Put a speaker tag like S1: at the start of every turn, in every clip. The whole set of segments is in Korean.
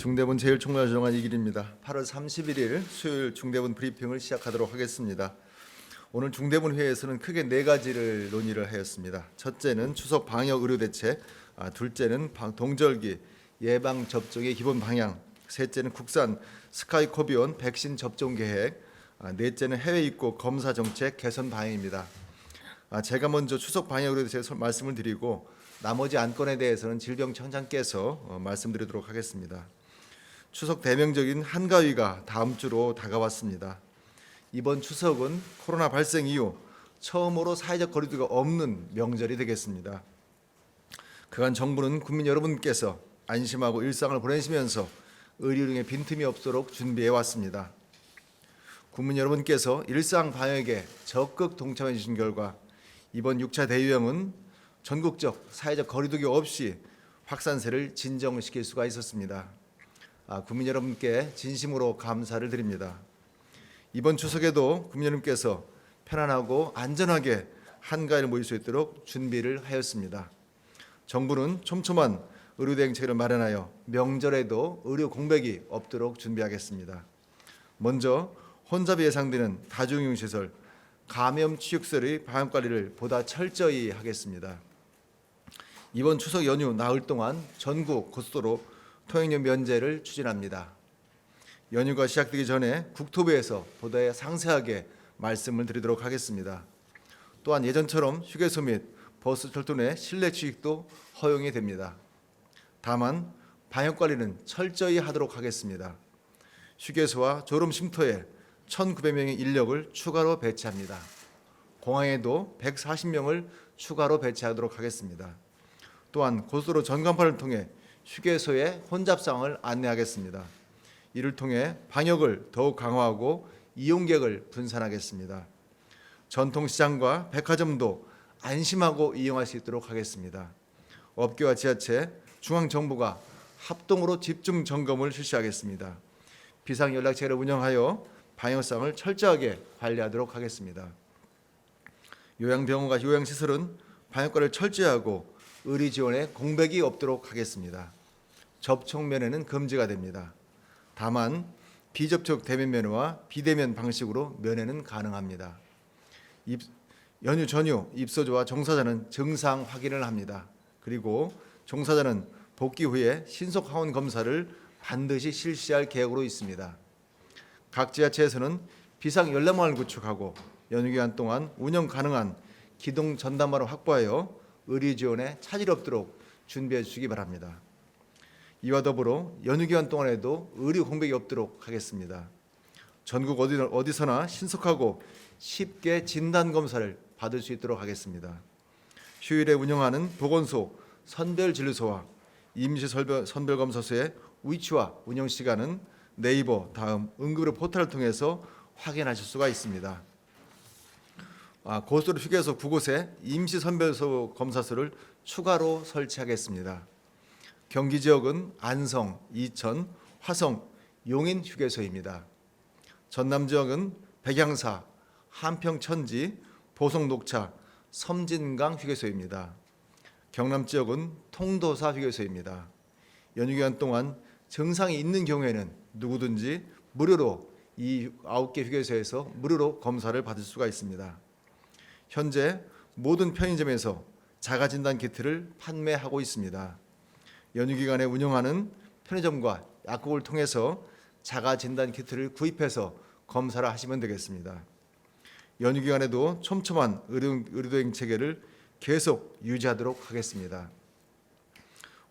S1: 중대본 제일총괄 조정관 이길입니다. 8월 31일 수요일 중대본 브리핑을 시작하도록 하겠습니다. 오늘 중대본 회의에서는 크게 네 가지를 논의를 하였습니다. 첫째는 추석 방역 의료 대책, 아, 둘째는 방- 동절기 예방 접종의 기본 방향, 셋째는 국산 스카이코비온 백신 접종 계획, 아, 넷째는 해외 입국 검사 정책 개선 방향입니다. 아, 제가 먼저 추석 방역 의료 대책 설- 말씀을 드리고 나머지 안건에 대해서는 질병청장께서 어, 말씀드리도록 하겠습니다. 추석 대명적인 한가위가 다음 주로 다가왔습니다. 이번 추석은 코로나 발생 이후 처음으로 사회적 거리두기가 없는 명절이 되겠습니다. 그간 정부는 국민 여러분께서 안심하고 일상을 보내시면서 의료 등의 빈틈이 없도록 준비해 왔습니다. 국민 여러분께서 일상 방역에 적극 동참해 주신 결과 이번 6차 대유행은 전국적 사회적 거리두기 없이 확산세를 진정시킬 수가 있었습니다. 아, 국민 여러분께 진심으로 감사를 드립니다. 이번 추석에도 국민 여러분께서 편안하고 안전하게 한가위를 모일 수 있도록 준비를 하였습니다. 정부는 촘촘한 의료 대응책을 마련하여 명절에도 의료 공백이 없도록 준비하겠습니다. 먼저 혼잡이 예상되는 다중이용 시설, 감염 치육설의 방역 관리를 보다 철저히 하겠습니다. 이번 추석 연휴 나흘 동안 전국 고속도로 통행료 면제를 추진합니다. 연휴가 시작되기 전에 국토부에서 보다 상세하게 말씀을 드리도록 하겠습니다. 또한 예전처럼 휴게소 및 버스 철도 내 실내 취직도 허용이 됩니다. 다만 방역 관리는 철저히 하도록 하겠습니다. 휴게소와 졸음 쉼터에 1,900명의 인력을 추가로 배치합니다. 공항에도 140명을 추가로 배치하도록 하겠습니다. 또한 고속도로 전광판을 통해 휴게소의 혼잡상을 안내하겠습니다. 이를 통해 방역을 더욱 강화하고 이용객을 분산하겠습니다. 전통시장과 백화점도 안심하고 이용할 수 있도록 하겠습니다. 업계와 지자체, 중앙정부가 합동으로 집중 점검을 실시하겠습니다. 비상연락체를 운영하여 방역상을 철저하게 관리하도록 하겠습니다. 요양병원과 요양시설은 방역관리를 철저히 하고 의료 지원에 공백이 없도록 하겠습니다. 접촉 면회는 금지가 됩니다. 다만 비접촉 대면 면회와 비대면 방식으로 면회는 가능합니다. 입, 연휴 전후 입소자와 종사자는 증상 확인을 합니다. 그리고 종사자는 복귀 후에 신속 항원 검사를 반드시 실시할 계획으로 있습니다. 각 지자체에서는 비상 연락망을 구축하고 연휴 기간 동안 운영 가능한 기동 전담화를 확보하여 의료 지원에 차질 없도록 준비해 주시기 바랍니다. 이와 더불어 연휴 기간 동안에도 의료 공백이 없도록 하겠습니다. 전국 어디, 어디서나 신속하고 쉽게 진단 검사를 받을 수 있도록 하겠습니다. 휴일에 운영하는 보건소, 선별 진료소와 임시 선별, 선별검사소의 위치와 운영 시간은 네이버 다음 응급의료 포털을 통해서 확인하실 수가 있습니다. 아, 고속도로 휴게소 9곳에 임시 선별소 검사소를 추가로 설치하겠습니다. 경기 지역은 안성, 이천, 화성, 용인 휴게소입니다. 전남 지역은 백양사, 한평 천지, 보성 녹차, 섬진강 휴게소입니다. 경남 지역은 통도사 휴게소입니다. 연휴 기간 동안 증상이 있는 경우에는 누구든지 무료로 이 아홉 개 휴게소에서 무료로 검사를 받을 수가 있습니다. 현재 모든 편의점에서 자가 진단 키트를 판매하고 있습니다. 연휴 기간에 운영하는 편의점과 약국을 통해서 자가 진단 키트를 구입해서 검사를 하시면 되겠습니다. 연휴 기간에도 촘촘한 의료, 의료대응 체계를 계속 유지하도록 하겠습니다.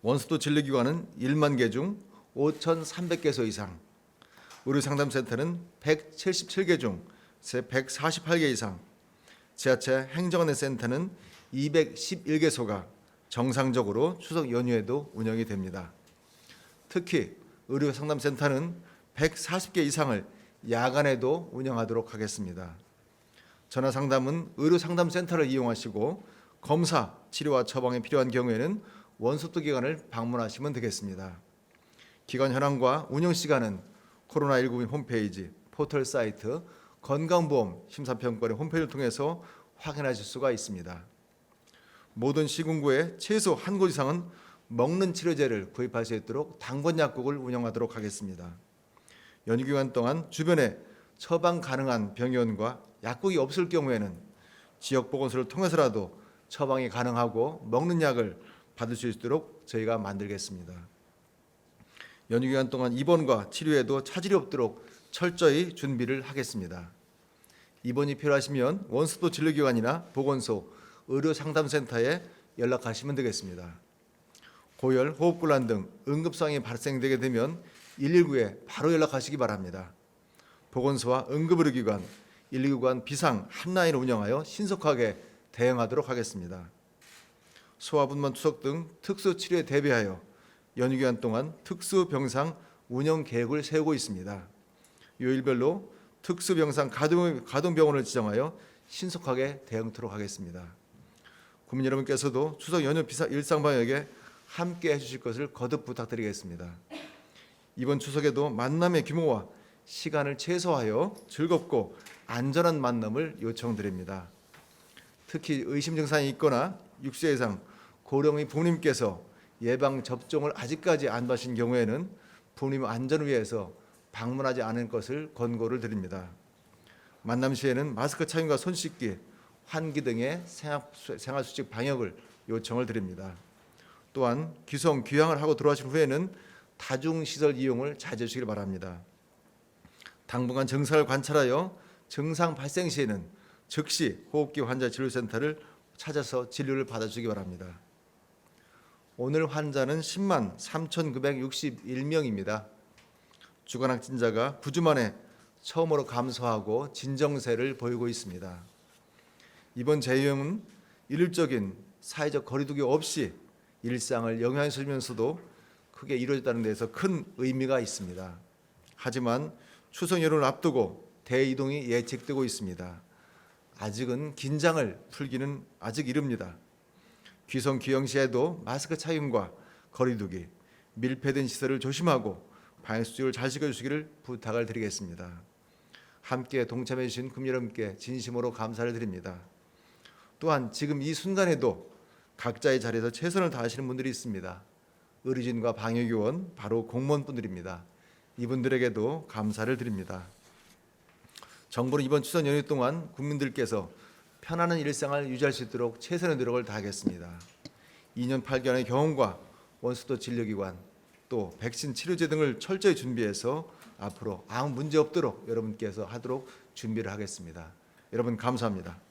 S1: 원수도 진료기관은 1만 개 중 5,300개소 이상, 의료상담센터는 177개 중 148개 이상, 지하철 행정안내센터는 211개소가 정상적으로 추석 연휴에도 운영이 됩니다. 특히 의료 상담센터는 140개 이상을 야간에도 운영하도록 하겠습니다. 전화 상담은 의료 상담센터를 이용하시고 검사, 치료와 처방이 필요한 경우에는 원소도 기관을 방문하시면 되겠습니다. 기관 현황과 운영 시간은 코로나19 홈페이지, 포털 사이트, 건강보험 심사평가의 홈페이지를 통해서 확인하실 수가 있습니다. 모든 시군구에 최소 한 곳 이상은 먹는 치료제를 구입할 수 있도록 당번 약국을 운영하도록 하겠습니다. 연휴 기간 동안 주변에 처방 가능한 병원과 약국이 없을 경우에는 지역 보건소를 통해서라도 처방이 가능하고 먹는 약을 받을 수 있도록 저희가 만들겠습니다. 연휴 기간 동안 입원과 치료에도 차질이 없도록 철저히 준비를 하겠습니다. 입원이 필요하시면 원수도 진료기관이나 보건소, 의료상담센터에 연락하시면 되겠습니다. 고열, 호흡곤란 등 응급상황이 발생되게 되면 119에 바로 연락하시기 바랍니다. 보건소와 응급의료기관, 119관 비상 한라인을 운영하여 신속하게 대응하도록 하겠습니다. 소아분만 투석 등 특수 치료에 대비하여 연휴 기간 동안 특수 병상 운영 계획을 세우고 있습니다. 요일별로 특수 병상 가동 가동 병원을 지정하여 신속하게 대응토록 하겠습니다. 국민 여러분께서도 추석 연휴 일상 방역에 함께 해주실 것을 거듭 부탁드리겠습니다. 이번 추석에도 만남의 규모와 시간을 최소화하여 즐겁고 안전한 만남을 요청드립니다. 특히 의심 증상이 있거나 6세 이상 고령의 부모님께서 예방 접종을 아직까지 안 받으신 경우에는 부모님 안전을 위해서 방문하지 않을 것을 권고를 드립니다. 만남 시에는 마스크 착용과 손 씻기, 환기 등의 생활- 생활수칙 방역을 요청을 드립니다. 또한 귀성 귀향을 하고 들어가신 후에는 다중 시설 이용을 자제해 주시길 바랍니다. 당분간 증상을 관찰하여 증상 발생 시에는 즉시 호흡기 환자 진료센터를 찾아서 진료를 받아주기 바랍니다. 오늘 환자는 10만 3,961명입니다. 주간 확진자가 9주 만에 처음으로 감소하고 진정세를 보이고 있습니다. 이번 재유행은 일률적인 사회적 거리두기 없이 일상을 영향시키면서도 크게 이루어졌다는 데서 큰 의미가 있습니다. 하지만 추석 연휴를 앞두고 대이동이 예측되고 있습니다. 아직은 긴장을 풀기는 아직 이릅니다. 귀성 귀영 시에도 마스크 착용과 거리두기, 밀폐된 시설을 조심하고 수칙을 잘 지켜주시기를 부탁을 드리겠습니다. 함께 동참해 주신 국민 여러분께 진심으로 감사를 드립니다. 또한 지금 이 순간에도 각자의 자리에서 최선을 다하시는 분들이 있습니다. 의료진과 방역요원 바로 공무원분들입니다. 이분들에게도 감사를 드립니다. 정부는 이번 추석 연휴 동안 국민들께서 편안한 일상을 유지할 수 있도록 최선의 노력을 다하겠습니다. 2년 8개월의 경험과 원수도 진료기관 또 백신 치료제 등을 철저히 준비해서 앞으로 아무 문제 없도록 여러분께서 하도록 준비를 하겠습니다. 여러분 감사합니다.